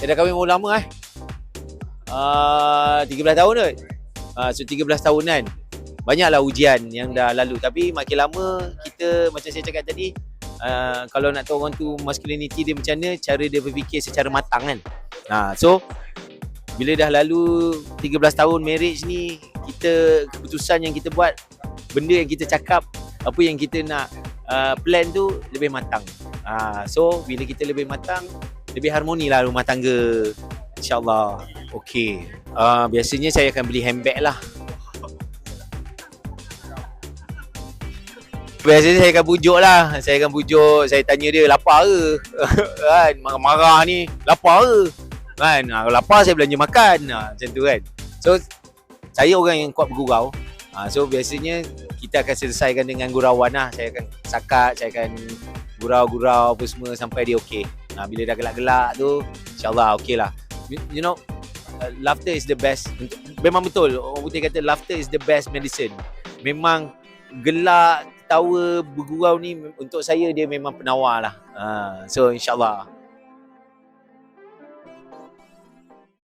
Saya dah kahwin lama eh? Uh, 13 tahun kot. Uh, so 13 tahun kan. Banyaklah ujian yang dah lalu. Tapi makin lama kita macam saya cakap tadi, uh, kalau nak tahu orang tu masculinity dia macam mana, cara dia berfikir secara matang kan. Uh, so bila dah lalu 13 tahun marriage ni, kita keputusan yang kita buat, benda yang kita cakap, apa yang kita nak uh, plan tu lebih matang. Uh, so bila kita lebih matang, lebih harmoni lah rumah tangga. InsyaAllah. Okay. Uh, biasanya saya akan beli handbag lah. Biasanya saya akan bujuk lah. Saya akan bujuk, saya tanya dia lapar ke? kan, marah-marah ni, lapar ke? Kan, ha, kalau lapar saya belanja makan. Ha, macam tu kan. So, saya orang yang kuat bergurau. So, biasanya kita akan selesaikan dengan gurauan lah. Saya akan sakat, saya akan gurau-gurau apa semua sampai dia okey. Ha, bila dah gelak-gelak tu, insyaAllah okey lah. You, know, uh, laughter is the best. Memang betul. Orang putih kata laughter is the best medicine. Memang gelak, ketawa, bergurau ni untuk saya dia memang penawar lah. Ha, so insyaAllah